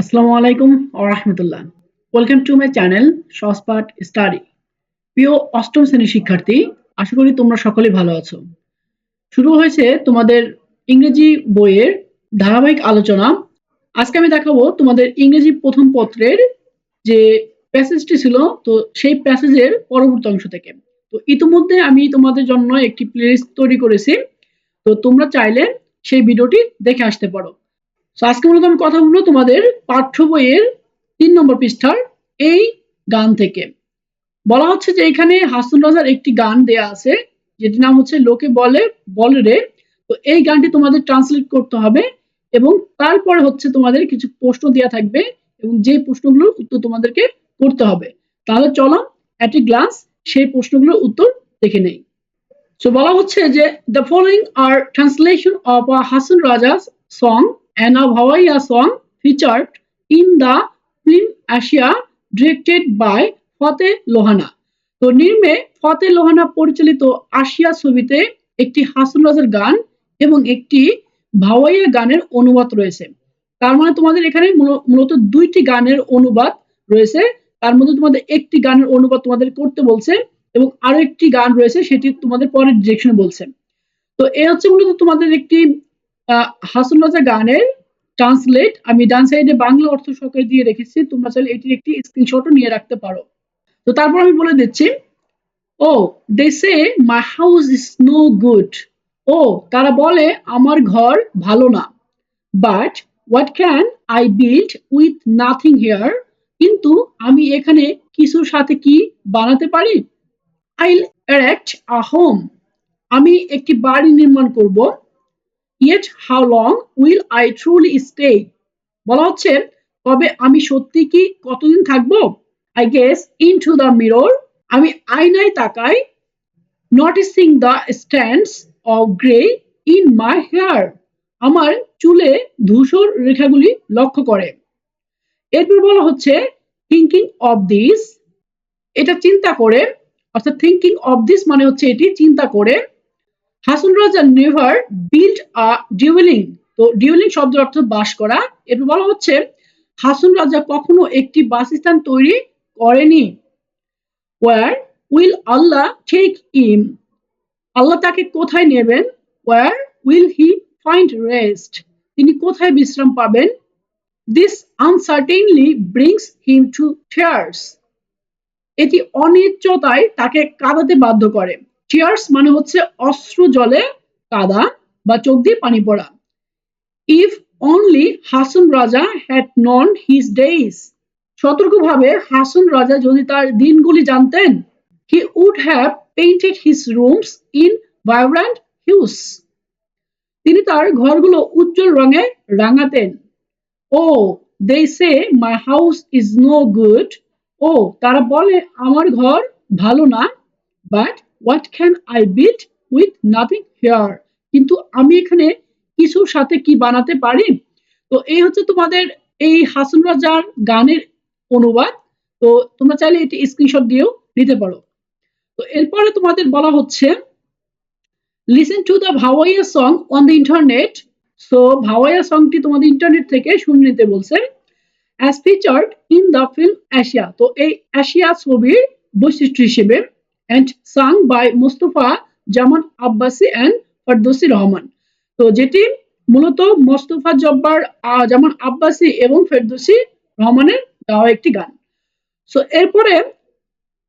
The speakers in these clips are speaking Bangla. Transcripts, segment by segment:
আসসালামু আলাইকুম রাহমাতুল্লাহ। ওয়েলকাম টু মাই চ্যানেল সসপাট স্টাডি প্রিয় অষ্টম শ্রেণির শিক্ষার্থী, আশা করি তোমরা সকলে ভালো আছো। শুরু হয়েছে তোমাদের ইংরেজি বইয়ের ধারাবাহিক আলোচনা। আজকে আমি দেখাবো তোমাদের ইংরেজি প্রথম পত্রের যে প্যাসেজটি ছিল, তো সেই প্যাসেজের পরবর্তী অংশ থেকে। তো ইতিমধ্যে আমি তোমাদের জন্য একটি প্লেলিস্ট তৈরি করেছি। তো তোমরা চাইলে সেই ভিডিওটি দেখে আসতে পারো। তো আজকে মূলত আমি কথা বলব তোমাদের পাঠ্য বইয়ের তিন নম্বর পৃষ্ঠার এই গান থেকে। বলা হচ্ছে যে এখানে হাসন রাজার একটি গান দেয়া আছে, যেটির নাম হচ্ছে লোকে বলে বলে রে। তো এই গানটি তোমাদের ট্রান্সলেট করতে হবে এবং তারপরে হচ্ছে তোমাদের কিছু প্রশ্ন দেওয়া থাকবে এবং যে প্রশ্নগুলোর উত্তর তোমাদেরকে করতে হবে। তাহলে চলো অ্যাট এ গ্লান্স সেই প্রশ্নগুলোর উত্তর দেখে নেই। সো বলা হচ্ছে যে the following are translation of a Hason Raja's song and a Hawaii song featured in the film Asia, directed by ফতে লোহানা তো নির্মে ফতে লোহানা পরিচালিত আশিয়া ছবিতে একটি হাসন গান এবং একটি ভাওয়াইয়া গানের অনুবাদ রয়েছে। তার মানে তোমাদের এখানে মূলত দুইটি গানের অনুবাদ রয়েছে। তার মধ্যে তোমাদের একটি গানের অনুবাদ তোমাদের করতে বলছে এবং আরও একটি গান রয়েছে, সেটি তোমাদের পরের ডিরেকশনে বলছে। তো এ হচ্ছে মূলত তোমাদের একটি হাসন রাজা গানের ট্রান্সলেট আমি ডান সাইডে বাংলা অর্থ সহকারে দিয়ে রেখেছি, তোমরা চাইলে এটির একটি স্ক্রিনশটও নিয়ে রাখতে পারো। তো তারপর আমি বলে দিচ্ছি, ও they say my house is no good oh, তারা বলে, আমার ঘর ভালো না। But what can I build with nothing here কিন্তু আমি এখানে কিছুর সাথে কি বানাতে পারি? আই এরেক্ট আ হোম আমি একটি বাড়ি নির্মাণ করব। Yet how long will I truly stay বলা হচ্ছে, তবে আমি সত্যি কি কতদিন থাকব? I guess into the mirror আমি আয়নায় তাকাই noticing the stands of grey in my hair আমার চুলে ধূসর রেখাগুলি লক্ষ্য করে। এরপর বলা হচ্ছে থিঙ্কিং অফ দিস এটা চিন্তা করে, অর্থাৎ থিঙ্কিং অফ দিস মানে হচ্ছে এটি চিন্তা করে Hason Raja never build a ডিউলিং। তো ডিউলিং শব্দের অর্থ বাস করা। এরপর বলা হচ্ছে, হাসন রাজা কখনো একটি বাসস্থান তৈরি করেনি। ওয়ার উইল আল্লাহ টেক ইম আল্লাহ তাকে কোথায় নেবেন? Where will he find rest তিনি কোথায় বিশ্রাম পাবেন? This uncertainly brings him to tears এটি অনিশ্চয়তায় তাকে কাঁদাতে বাধ্য করে। টিয়ার্স মানে হচ্ছে অশ্রু জলে কাদা বা চোখ দিয়ে পানি পড়া। If only Hason Raja had known his days সতর্কভাবে হাসন রাজা যদি তার দিনগুলি জানতেন he would have painted his rooms in vibrant hues তিনি তার ঘরগুলো উজ্জ্বল রঙে রাঙাতেন। ও they say my house is no good oh তারা বলে, আমার ঘর ভালো না but what can I build with nothing here কিন্তু আমি এখানে কিছুর সাথে কি বানাতে পারি? তো এই হচ্ছে তোমাদের এই হাসন রাজার গানের অনুবাদ। তো তোমরা চাইলে এটি স্ক্রিনশট দিয়েও নিতে পারো। তো এরপরে তোমাদের বলা হচ্ছে listen to the Bhawaiya song on the internet so Bhawaiya সংটি তোমাদের ইন্টারনেট থেকে শুনে নিতে বলছে as featured in the film Asia তো এই এশিয়া ছবির বৈশিষ্ট্য হিসেবে and sung by Mustafa Zaman Abbasi and Ferdousi Rahman তো যেটি মূলত মোস্তফা জব্বার জামান আব্বাসি এবং ফেরদোসি রহমানের গাওয়া একটি গান। সো এরপরে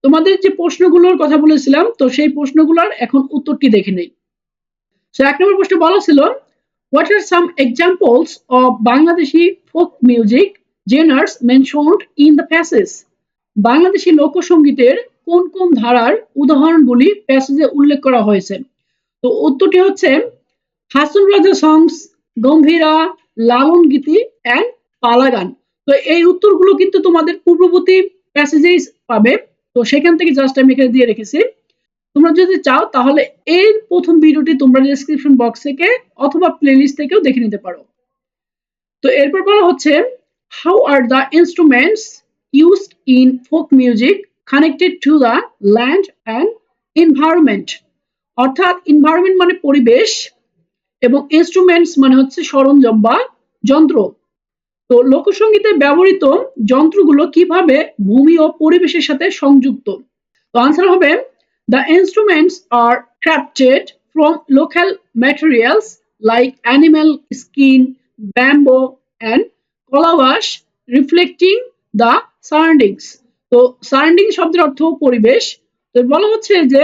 তোমাদের যে প্রশ্নগুলোর কথা বলেছিলাম, তো সেই প্রশ্নগুলোর এখন উত্তরটি দেখে নেই। সো এক নম্বর প্রশ্ন বলা ছিল what are some examples of Bangladeshi folk music genres mentioned in the passage Bangladeshi লোকসঙ্গীতের কোন কোন ধারার উদাহরণগুলি প্যাসেজে উল্লেখ করা হয়েছে। তো উত্তরটি হচ্ছে, হাসন রাজা সংস, গম্ভীরা লালন গীতি অ্যান্ড পালাগান। তো এই উত্তরগুলো কিন্তু তোমাদের পূর্ববর্তী প্যাসেজেই পাবে। তো সেখান থেকে জাস্ট আমি এখানে দিয়ে রেখেছি। তোমরা যদি চাও, তাহলে এর প্রথম ভিডিওটি তোমরা ডিসক্রিপশন বক্স থেকে অথবা প্লেলিস্ট থেকেও দেখে নিতে পারো। তো এরপর বলা হচ্ছে how are the instruments used in folk music connected to the land and environment অর্থাৎ এনভায়রনমেন্ট মানে পরিবেশ এবং ইনস্ট্রুমেন্টস মানে হচ্ছে সরঞ্জাম বা যন্ত্র। তো লোকসঙ্গীতে ব্যবহৃত যন্ত্রগুলো কীভাবে ভূমি ও পরিবেশের সাথে সংযুক্ত? তো আনসার হবে the instruments are crafted from local materials like animal skin bamboo and calabash reflecting the surroundings তো সারাউন্ডিং শব্দের অর্থ পরিবেশ। তো বলা হচ্ছে যে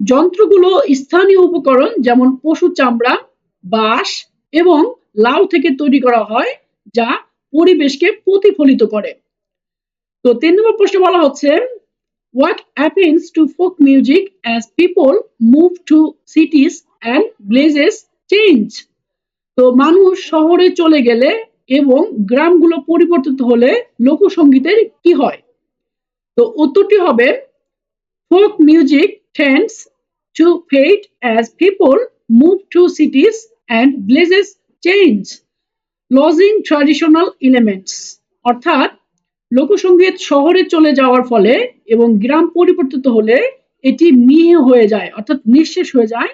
যন্ত্রগুলো স্থানীয় উপকরণ যেমন পশু চামড়া, বাঁশ এবং লাউ থেকে তৈরি করা হয়, যা পরিবেশকে প্রতিফলিত করে। তো তিন নম্বর প্রশ্নে বলা হচ্ছে what happens to folk music as people move to cities and places change তো মানুষ শহরে চলে গেলে এবং গ্রামগুলো পরিবর্তিত হলে লোকসঙ্গীতের কি হয়? তো উত্তরটি হবে folk music tends to fade as people move to cities and places change losing traditional elements অর্থাৎ লোকসঙ্গীত শহরে চলে যাওয়ার ফলে এবং গ্রাম পরিবর্তিত হলে এটি মিহে হয়ে যায়, অর্থাৎ নিঃশেষ হয়ে যায়,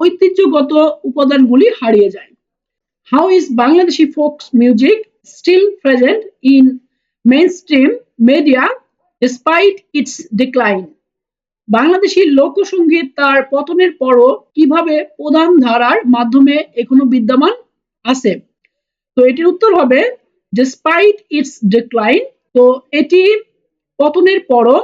ঐতিহ্যগত উপাদানগুলি হারিয়ে যায়। How is Bangladeshi folk music still present in mainstream media despite its decline Bangladeshi লোকসঙ্গীত তার পতনের পরও কীভাবে প্রধান ধারার মাধ্যমে এখনও বিদ্যমান আছে? তো এটির উত্তর হবে ডিসপাইট ইটস ডিক্লাইন তো এটি পতনের পরও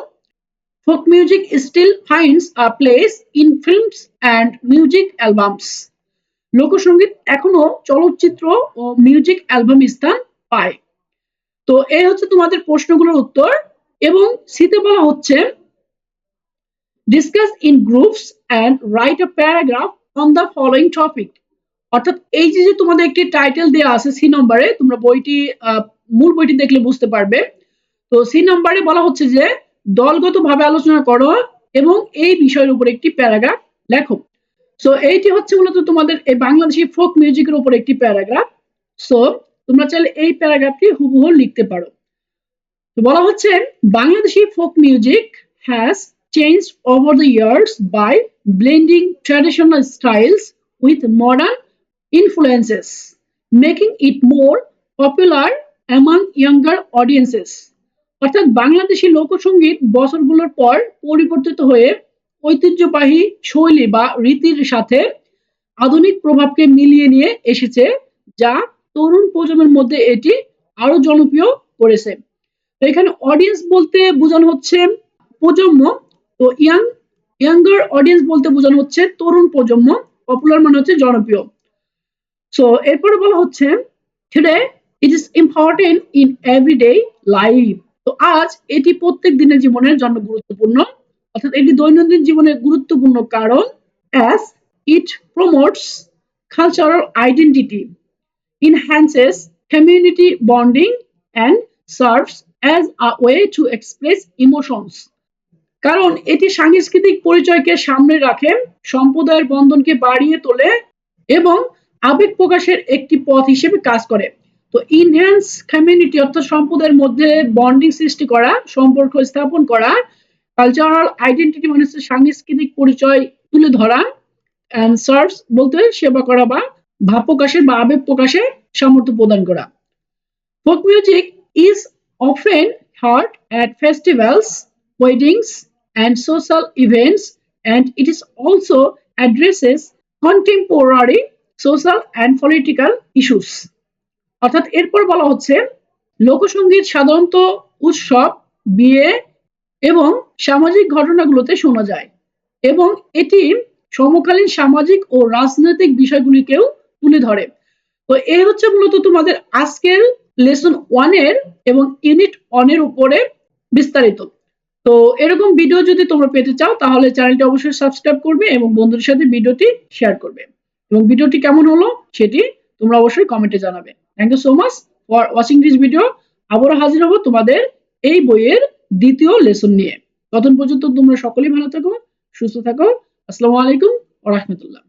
folk music still finds a place in films and music albums লোকসঙ্গীত এখনও চলচ্চিত্র ও মিউজিক অ্যালবাম স্থান পায়। তো এই হচ্ছে তোমাদের প্রশ্নগুলোর উত্তর। এবং শীতে বলা হচ্ছে discuss in groups and write a paragraph on the following topic অর্থাৎ এই যে যে তোমাদের একটি টাইটেল দেওয়া আছে সি নম্বরে তোমরা বইটি মূল বইটি দেখলে বুঝতে পারবে। তো সি নম্বরে বলা হচ্ছে যে, দলগতভাবে আলোচনা করো এবং এই বিষয়ের উপর একটি প্যারাগ্রাফ লেখো। সো এইটি হচ্ছে মূলত তোমাদের এই বাংলাদেশি ফোক মিউজিকের উপর একটি প্যারাগ্রাফ সো তোমরা চাইলে এই প্যারাগ্রাফটি হুবহু লিখতে পারো। বলা হচ্ছে Bangladeshi folk music has change over the years by blending traditional styles with modern influences making it more popular among younger audiences অর্থাৎ বাংলাদেশি লোকসঙ্গীত বছরগুলোর পর পরিবর্তিত হয়ে ঐতিহ্যবাহী শৈলী বা রীতির সাথে আধুনিক প্রভাবকে মিলিয়ে নিয়ে এসেছে, যা তরুণ প্রজন্মের মধ্যে এটি আরও জনপ্রিয় করেছে। তো এখানে অডিয়েন্স বলতে বোঝানো হচ্ছে প্রজন্ম, তো ইয়াং ইয়াঙ্গার অডিয়েন্স বলতে বোঝানো হচ্ছে তরুণ প্রজন্ম পপুলার মানে হচ্ছে জনপ্রিয়। সো এরপরে বলা হচ্ছে today it is important in everyday life তো আজ এটি প্রত্যেক দিনের জীবনের জন্য গুরুত্বপূর্ণ, অর্থাৎ এটি দৈনন্দিন জীবনের গুরুত্বপূর্ণ কারণ as it promotes cultural identity enhances community bonding and serves as a way to express emotions. কারণ এটি সাংস্কৃতিক পরিচয়কে সামনে রাখে, সম্প্রদায়ের বন্ধনকে বাড়িয়ে তোলে এবং আবেগ প্রকাশের একটি পথ হিসেবে কাজ করে। তো ইনহ্যান্স কমিউনিটি অর্থাৎ সম্প্রদায়ের মধ্যে বন্ডিং সৃষ্টি করা, সম্পর্ক স্থাপন করা কালচারাল আইডেন্টিটি মানে হচ্ছে সাংস্কৃতিক পরিচয় তুলে ধরা অ্যান্ড সার্ভস বলতে সেবা করা বা ভাব প্রকাশের বা আবেগ প্রকাশের সামর্থ্য প্রদান করা। Folk music is often heard at festivals weddings and social events, and it is also addresses contemporary social and political issues. অর্থাৎ এরপর বলা হচ্ছে, লোকসঙ্গীত সাধারণত উৎসব, বিয়ে এবং সামাজিক ঘটনাগুলোতে শোনা যায় এবং এটি সমকালীন সামাজিক ও রাজনৈতিক বিষয়গুলিকেও তুলে ধরে। তো এই হচ্ছে মূলত তোমাদের আজকের লেসন ওয়ানের এবং ইউনিট ওয়ানের উপরে বিস্তারিত। তো এরকম ভিডিও যদি তোমরা পেতে চাও, তাহলে চ্যানেলটি অবশ্যই সাবস্ক্রাইব করবে এবং বন্ধুদের সাথে ভিডিওটি শেয়ার করবে। এবং ভিডিওটি কেমন হলো সেটি তোমরা অবশ্যই কমেন্টে জানাবে। Thank you so much for watching this video আবারও হাজির হব তোমাদের এই বইয়ের দ্বিতীয় লেসন নিয়ে। তখন পর্যন্ত তোমরা সকলেই ভালো থাকো, সুস্থ থাকো। আসসালামু আলাইকুম ও রহমতুল্লাহ।